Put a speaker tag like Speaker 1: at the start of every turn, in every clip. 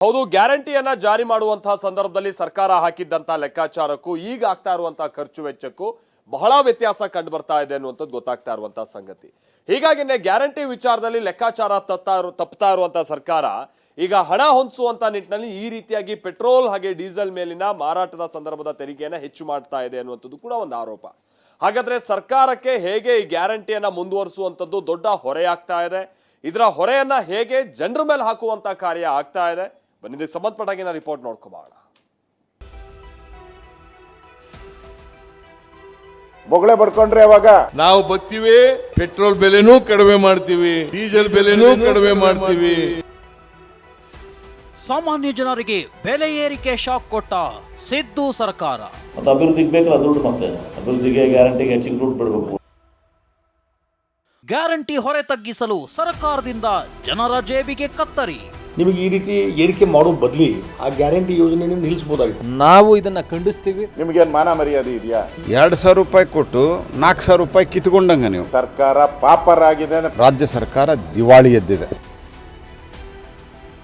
Speaker 1: ಹೌದು, ಗ್ಯಾರಂಟಿಯನ್ನ ಜಾರಿ ಮಾಡುವಂತಹ ಸಂದರ್ಭದಲ್ಲಿ ಸರ್ಕಾರ ಹಾಕಿದ್ದಂತ ಲೆಕ್ಕಾಚಾರಕ್ಕೂ ಈಗ ಆಗ್ತಾ ಇರುವಂತಹ ಖರ್ಚು ವೆಚ್ಚಕ್ಕೂ ಬಹಳ ವ್ಯತ್ಯಾಸ ಕಂಡು ಬರ್ತಾ ಇದೆ ಅನ್ನುವಂಥದ್ದು ಗೊತ್ತಾಗ್ತಾ ಇರುವಂತಹ ಸಂಗತಿ. ಹೀಗಾಗಿನೇ ಗ್ಯಾರಂಟಿ ವಿಚಾರದಲ್ಲಿ ಲೆಕ್ಕಾಚಾರ ಇರು, ತಪ್ತಾ ಇರುವಂತಹ ಸರ್ಕಾರ ಈಗ ಹಣ ಹೊಂದಿಸುವಂತ ನಿಟ್ಟಿನಲ್ಲಿ ಈ ರೀತಿಯಾಗಿ ಪೆಟ್ರೋಲ್ ಹಾಗೆ ಡೀಸೆಲ್ ಮೇಲಿನ ಮಾರಾಟದ ಸಂದರ್ಭದ ತೆರಿಗೆಯನ್ನ ಹೆಚ್ಚು ಮಾಡ್ತಾ ಇದೆ ಅನ್ನುವಂಥದ್ದು ಕೂಡ ಒಂದು ಆರೋಪ. ಹಾಗಾದ್ರೆ ಸರ್ಕಾರಕ್ಕೆ ಹೇಗೆ ಈ ಗ್ಯಾರಂಟಿಯನ್ನ ಮುಂದುವರಿಸುವಂಥದ್ದು ದೊಡ್ಡ ಹೊರೆಯಾಗ್ತಾ ಇದೆ. ಇದರ ಹೊರೆಯನ್ನ ಹೇಗೆ ಜನರ ಮೇಲೆ ಹಾಕುವಂತ ಕಾರ್ಯ ಆಗ್ತಾ ಇದೆ. ಬನ್ನಿ ಇದಕ್ಕೆ ಸಂಬಂಧಪಟ್ಟಾಗಿನ ರಿಪೋರ್ಟ್ ನೋಡ್ಕೊಬೋಣ.
Speaker 2: ಬೊಗಳೆ ಬಡ್ಕೊಂಡ್ರೆ ಅವಾಗ
Speaker 3: ನಾವು ಬರ್ತೀವಿ ಪೆಟ್ರೋಲ್ ಬೆಲೆನೂ ಕಡಿಮೆ ಮಾಡ್ತೀವಿ ಡೀಸೆಲ್ ಬೆಲೆನೂ ಕಡಿಮೆ ಮಾಡ್ತೀವಿ.
Speaker 4: ಸಾಮಾನ್ಯ ಜನರಿಗೆ ಬೆಲೆ ಏರಿಕೆ ಶಾಕ್ ಕೊಟ್ಟ ಸಿದ್ದು ಸರ್ಕಾರ.
Speaker 5: ಮತ್ತು ಅಭಿವೃದ್ಧಿಗೆ ಬೇಕಲ್ಲ ದುಡ್ಡು ಮತ್ತೆ? ಅಭಿವೃದ್ಧಿಗೆ ಗ್ಯಾರಂಟಿಗೆ ಹೆಚ್ಚಿಗೆ ದುಡ್ಡು ಬಿಡಬೇಕು.
Speaker 4: ಗ್ಯಾರಂಟಿ ಹೊರೆ ತಗ್ಗಿಸಲು ಸರ್ಕಾರದಿಂದ ಜನರ ಜೇಬಿಗೆ ಕತ್ತರಿ.
Speaker 6: ನಿಮಗೆ ಈ ರೀತಿ ಏರಿಕೆ ಮಾಡೋ ಬದಲಿ ಆ ಗ್ಯಾರಂಟಿ ಯೋಜನೆಯನ್ನು ನಿಲ್ಲಿಸಬಹುದಾಗಿತ್ತು.
Speaker 7: ನಾವು ಇದನ್ನ ಖಂಡಿಸ್ತೀವಿ.
Speaker 2: ನಿಮಗೇನು ಮಾನ ಮರ್ಯಾದೆ ಇದೆಯಾ?
Speaker 8: ಎರಡು ಸಾವಿರ ರೂಪಾಯಿ ಕೊಟ್ಟು ನಾಲ್ಕು ಸಾವಿರ ರೂಪಾಯಿ ಕಿತ್ಕೊಂಡಂಗ ನೀವು.
Speaker 2: ಸರ್ಕಾರ ಪಾಪರಾಗಿದೆ ಅಂದ್ರೆ
Speaker 8: ರಾಜ್ಯ ಸರ್ಕಾರ ದಿವಾಳಿ ಎದ್ದಿದೆ.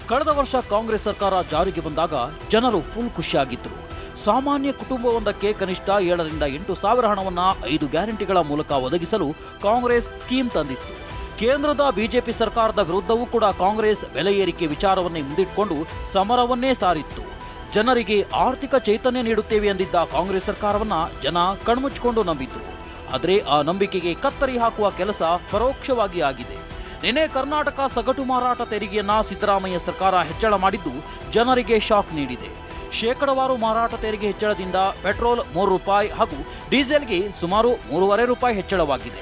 Speaker 4: ಕಳೆದ ವರ್ಷ ಕಾಂಗ್ರೆಸ್ ಸರ್ಕಾರ ಜಾರಿಗೆ ಬಂದಾಗ ಜನರು ಫುಲ್ ಖುಷಿಯಾಗಿದ್ರು. ಸಾಮಾನ್ಯ ಕುಟುಂಬವೊಂದಕ್ಕೆ ಕನಿಷ್ಠ ಏಳರಿಂದ ಎಂಟು ಸಾವಿರ ಹಣವನ್ನ ಐದು ಗ್ಯಾರಂಟಿಗಳ ಮೂಲಕ ಒದಗಿಸಲು ಕಾಂಗ್ರೆಸ್ ಸ್ಕೀಮ್ ತಂದಿತ್ತು. ಕೇಂದ್ರದ ಬಿಜೆಪಿ ಸರ್ಕಾರದ ವಿರುದ್ಧವೂ ಕೂಡ ಕಾಂಗ್ರೆಸ್ ಬೆಲೆ ಏರಿಕೆ ವಿಚಾರವನ್ನೇ ಮುಂದಿಟ್ಟುಕೊಂಡು ಸಮರವನ್ನೇ ಸಾರಿತ್ತು. ಜನರಿಗೆ ಆರ್ಥಿಕ ಚೈತನ್ಯ ನೀಡುತ್ತೇವೆ ಎಂದಿದ್ದ ಕಾಂಗ್ರೆಸ್ ಸರ್ಕಾರವನ್ನ ಜನ ಕಣ್ಮುಚ್ಚಿಕೊಂಡು ನಂಬಿದ್ರು. ಆದರೆ ಆ ನಂಬಿಕೆಗೆ ಕತ್ತರಿ ಹಾಕುವ ಕೆಲಸ ಪರೋಕ್ಷವಾಗಿ ಆಗಿದೆ. ನಿನ್ನೆ ಕರ್ನಾಟಕ ಸಗಟು ಮಾರಾಟ ತೆರಿಗೆಯನ್ನ ಸಿದ್ದರಾಮಯ್ಯ ಸರ್ಕಾರ ಹೆಚ್ಚಳ ಮಾಡಿದ್ದು ಜನರಿಗೆ ಶಾಕ್ ನೀಡಿದೆ. ಶೇಕಡವಾರು ಮಾರಾಟ ತೆರಿಗೆ ಹೆಚ್ಚಳದಿಂದ ಪೆಟ್ರೋಲ್ ಮೂರು ರೂಪಾಯಿ ಹಾಗೂ ಡೀಸೆಲ್ಗೆ ಸುಮಾರು ಮೂರುವರೆ ರೂಪಾಯಿ ಹೆಚ್ಚಳವಾಗಿದೆ.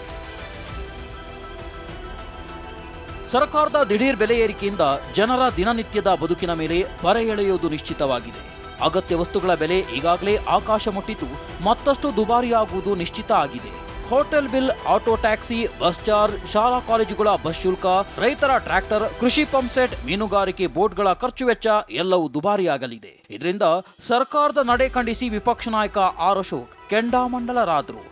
Speaker 4: ಸರ್ಕಾರದ ದಿಢೀರ್ ಬೆಲೆ ಏರಿಕೆಯಿಂದ ಜನರ ದಿನನಿತ್ಯದ ಬದುಕಿನ ಮೇಲೆ ಬರೆ ಎಳೆಯುವುದು ನಿಶ್ಚಿತವಾಗಿದೆ. ಅಗತ್ಯ ವಸ್ತುಗಳ ಬೆಲೆ ಈಗಾಗಲೇ ಆಕಾಶ ಮುಟ್ಟಿತು ಮತ್ತಷ್ಟು ದುಬಾರಿಯಾಗುವುದು ನಿಶ್ಚಿತ ಆಗಿದೆ. Hotel bill, auto taxi, bus charge, ಶಾಲಾ ಕಾಲೇಜುಗಳ ಬಸ್ ಶುಲ್ಕ, ರೈತರ ಟ್ರ್ಯಾಕ್ಟರ್, ಕೃಷಿ ಪಂಪ್ ಸೆಟ್, ಮೀನುಗಾರಿಕೆ ಬೋಟ್ಗಳ ಖರ್ಚು ವೆಚ್ಚ ಎಲ್ಲವೂ ದುಬಾರಿಯಾಗಲಿದೆ. ಇದರಿಂದ ಸರ್ಕಾರದ ನಡೆ ಖಂಡಿಸಿ ವಿಪಕ್ಷ ನಾಯಕ ಆರ್ ಅಶೋಕ್ ಕೆಂಡಾಮಂಡಲರಾದರು.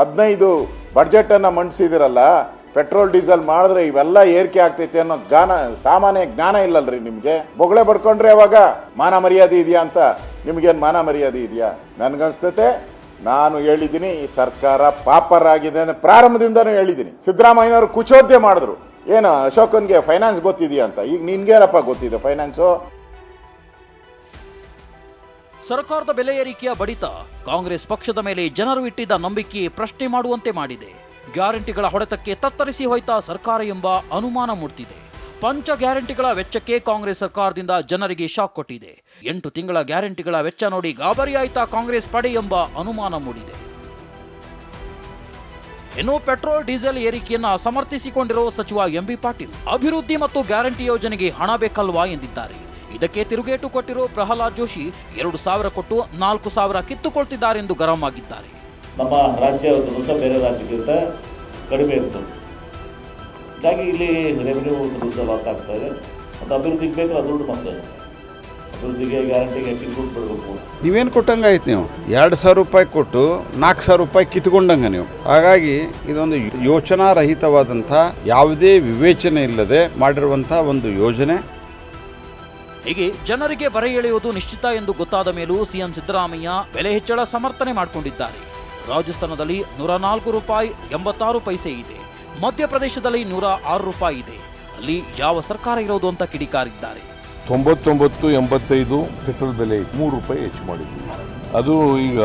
Speaker 2: ಹದಿನೈದು ಬಡ್ಜೆಟ್ ಅನ್ನ ಮಂಡಿಸಿದಿರಲ್ಲ ಪೆಟ್ರೋಲ್, ಡೀಸೆಲ್ ಮಾಡಿದ್ರೆ ಇವೆಲ್ಲ ಏರಿಕೆ ಆಗ್ತೈತೆ ಅನ್ನೋ ಜ್ಞಾನ, ಸಾಮಾನ್ಯ ಜ್ಞಾನ ಇಲ್ಲಲ್ರಿ ನಿಮಗೆ. ಬೊಗಳೆ ಬಡ್ಕೊಂಡ್ರೆ ಅವಾಗ ಮಾನ ಮರ್ಯಾದೆ ಇದೆಯಾ ಅಂತ? ನಿಮ್ಗೇನು ಮಾನ ಮರ್ಯಾದೆ ಇದೆಯಾ? ನನಗನ್ಸ್ತತೆ, ನಾನು ಹೇಳಿದ್ದೀನಿ ಈ ಸರ್ಕಾರ ಪಾಪರಾಗಿದೆ ಅಂದ್ರೆ ಪ್ರಾರಂಭದಿಂದನೂ ಹೇಳಿದ್ದೀನಿ ಸಿದ್ದರಾಮಯ್ಯನವರು ಕುಚೋದ್ಯ ಮಾಡಿದ್ರು. ಏನು, ಅಶೋಕನ್ಗೆ ಫೈನಾನ್ಸ್ ಗೊತ್ತಿದೆಯಾ ಅಂತ? ಈಗ ನಿನ್ಗೇನಪ್ಪ ಗೊತ್ತಿದೆ ಫೈನಾನ್ಸು
Speaker 4: ಸರ್ಕಾರದ ಬೆಲೆ ಏರಿಕೆಯ ಬಡಿತ ಕಾಂಗ್ರೆಸ್ ಪಕ್ಷದ ಮೇಲೆ ಜನರು ಇಟ್ಟಿದ್ದ ನಂಬಿಕೆ ಪ್ರಶ್ನೆ ಮಾಡುವಂತೆ ಮಾಡಿದೆ. ಗ್ಯಾರಂಟಿಗಳ ಹೊಡೆತಕ್ಕೆ ತತ್ತರಿಸಿ ಹೋಯ್ತ ಸರ್ಕಾರ ಎಂಬ ಅನುಮಾನ ಮೂಡ್ತಿದೆ. ಪಂಚ ಗ್ಯಾರಂಟಿಗಳ ವೆಚ್ಚಕ್ಕೆ ಕಾಂಗ್ರೆಸ್ ಸರ್ಕಾರದಿಂದ ಜನರಿಗೆ ಶಾಕ್ ಕೊಟ್ಟಿದೆ. ಎಂಟು ತಿಂಗಳ ಗ್ಯಾರಂಟಿಗಳ ವೆಚ್ಚ ನೋಡಿ ಗಾಬರಿಯಾಯ್ತಾ ಕಾಂಗ್ರೆಸ್ ಪಡೆ ಎಂಬ ಅನುಮಾನ ಮೂಡಿದೆ. ಇನ್ನು ಪೆಟ್ರೋಲ್, ಡೀಸೆಲ್ ಏರಿಕೆಯನ್ನ ಸಮರ್ಥಿಸಿಕೊಂಡಿರೋ ಸಚಿವ ಎಂಬಿ ಪಾಟೀಲ್, ಅಭಿವೃದ್ಧಿ ಮತ್ತು ಗ್ಯಾರಂಟಿ ಯೋಜನೆಗೆ ಹಣ ಬೇಕಲ್ವಾ ಎಂದಿದ್ದಾರೆ. ಇದಕ್ಕೆ ತಿರುಗೇಟು ಕೊಟ್ಟಿರೋ ಪ್ರಹ್ಲಾದ್ ಜೋಶಿ ಎರಡು ಸಾವಿರ ಕೊಟ್ಟು ನಾಲ್ಕು ಸಾವಿರ ಕಿತ್ತುಕೊಳ್ತಿದ್ದಾರೆಂದು ಗರಂ ಆಗಿದ್ದಾರೆ.
Speaker 5: ನಮ್ಮ ರಾಜ್ಯ ಸಹ ಬೇರೆ ರಾಜ್ಯಕ್ಕಿಂತ ಕಡಿಮೆ ಇರ್ತದೆ ಹೀಗಾಗಿ ಇಲ್ಲಿ ರೆವಿನ್ಯೂ ಒಂದು ಸಹ ಲಾಸ್ ಆಗ್ತಾ ಇದೆ. ಮತ್ತು ಅಭಿವೃದ್ಧಿಗೆ ಬೇಕು ದುಡ್ಡು ಮತ್ತೆ. ಅಭಿವೃದ್ಧಿಗೆ ಗ್ಯಾರಂಟಿಗೆ ಹೆಚ್ಚಿಗೆ ದುಡ್ಡು ಬಿಡಬೇಕು
Speaker 8: ನೀವೇನು ಕೊಟ್ಟಂಗಾಯ್ತು ನೀವು? ಎರಡು ಸಾವಿರ ರೂಪಾಯಿ ಕೊಟ್ಟು ನಾಲ್ಕು ಸಾವಿರ ರೂಪಾಯಿ ಕಿತ್ಕೊಂಡಂಗೆ ನೀವು. ಹಾಗಾಗಿ ಇದೊಂದು ಯೋಚನಾ ರಹಿತವಾದಂಥ ಯಾವುದೇ ವಿವೇಚನೆ ಇಲ್ಲದೆ ಮಾಡಿರುವಂಥ ಒಂದು ಯೋಜನೆ.
Speaker 4: ಹೀಗೆ ಜನರಿಗೆ ಬರೆ ಎಳೆಯುವುದು ನಿಶ್ಚಿತ ಎಂದು ಗೊತ್ತಾದ ಮೇಲೂ ಸಿಎಂ ಸಿದ್ದರಾಮಯ್ಯ ಬೆಲೆ ಹೆಚ್ಚಳ ಸಮರ್ಥನೆ ಮಾಡಿಕೊಂಡಿದ್ದಾರೆ. ರಾಜಸ್ಥಾನದಲ್ಲಿ ನೂರ ನಾಲ್ಕು ರೂಪಾಯಿ ಎಂಬತ್ತಾರು ಪೈಸೆ ಇದೆ. ಮಧ್ಯಪ್ರದೇಶದಲ್ಲಿ ನೂರ ಆರು ರೂಪಾಯಿ ಇದೆ. ಅಲ್ಲಿ ಯಾವ ಸರ್ಕಾರ ಇರೋದು ಅಂತ ಕಿಡಿಕಾರಿದ್ದಾರೆ.
Speaker 3: ತೊಂಬತ್ತೊಂಬತ್ತು, ಎಂಬತ್ತೈದು ಪೆಟ್ರೋಲ್ ಬೆಲೆ ಮೂರು ರೂಪಾಯಿ ಹೆಚ್ಚು ಮಾಡಿದ್ವಿ ಅದು ಈಗ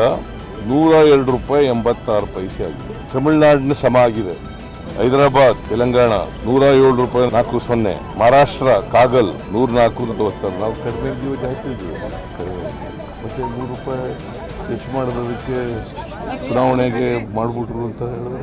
Speaker 3: ನೂರ ಎರಡು ರೂಪಾಯಿ ಎಂಬತ್ತಾರು ಪೈಸೆ ಆಗಿದೆ. ತಮಿಳುನಾಡಿನ ಸಮ ಆಗಿದೆ. ಹೈದರಾಬಾದ್, ತೆಲಂಗಾಣ ನೂರ ಏಳು ರೂಪಾಯಿ ನಾಲ್ಕು ಸೊನ್ನೆ. ಮಹಾರಾಷ್ಟ್ರ, ಕಾಗಲ್ ನೂರ ನಾಲ್ಕು ನಾವು ಕಡಿಮೆ ಇದ್ದೀವಿ, ಜಾಸ್ತಿ ಇದ್ದೀವಿ. ಮತ್ತೆ ನೂರು ರೂಪಾಯಿ ಹೆಚ್ಚು ಮಾಡೋದಕ್ಕೆ ಚುನಾವಣೆಗೆ ಮಾಡಿಬಿಟ್ರು ಅಂತ ಹೇಳಿದ್ರೆ.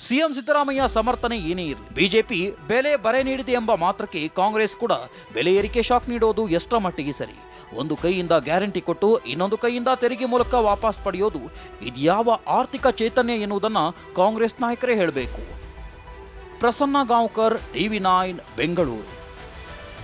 Speaker 4: ಸಿಎಂ ಸಿದ್ದರಾಮಯ್ಯ ಸಮರ್ಥನೆ ಏನೇ ಇರಲಿ, ಬಿಜೆಪಿ ಬೆಲೆ ಬರೆ ನೀಡಿದೆ ಎಂಬ ಮಾತ್ರಕ್ಕೆ ಕಾಂಗ್ರೆಸ್ ಕೂಡ ಬೆಲೆ ಏರಿಕೆ ಶಾಕ್ ನೀಡೋದು ಎಷ್ಟರ ಮಟ್ಟಿಗೆ ಸರಿ? ಒಂದು ಕೈಯಿಂದ ಗ್ಯಾರಂಟಿ ಕೊಟ್ಟು ಇನ್ನೊಂದು ಕೈಯಿಂದ ತೆರಿಗೆ ಮೂಲಕ ವಾಪಸ್ ಪಡೆಯೋದು ಇದ್ಯಾವ ಆರ್ಥಿಕ ಚೈತನ್ಯ ಎನ್ನುವುದನ್ನು ಕಾಂಗ್ರೆಸ್ ನಾಯಕರೇ ಹೇಳಬೇಕು. Prasanna Gaonkar, TV nine, Bengaluru.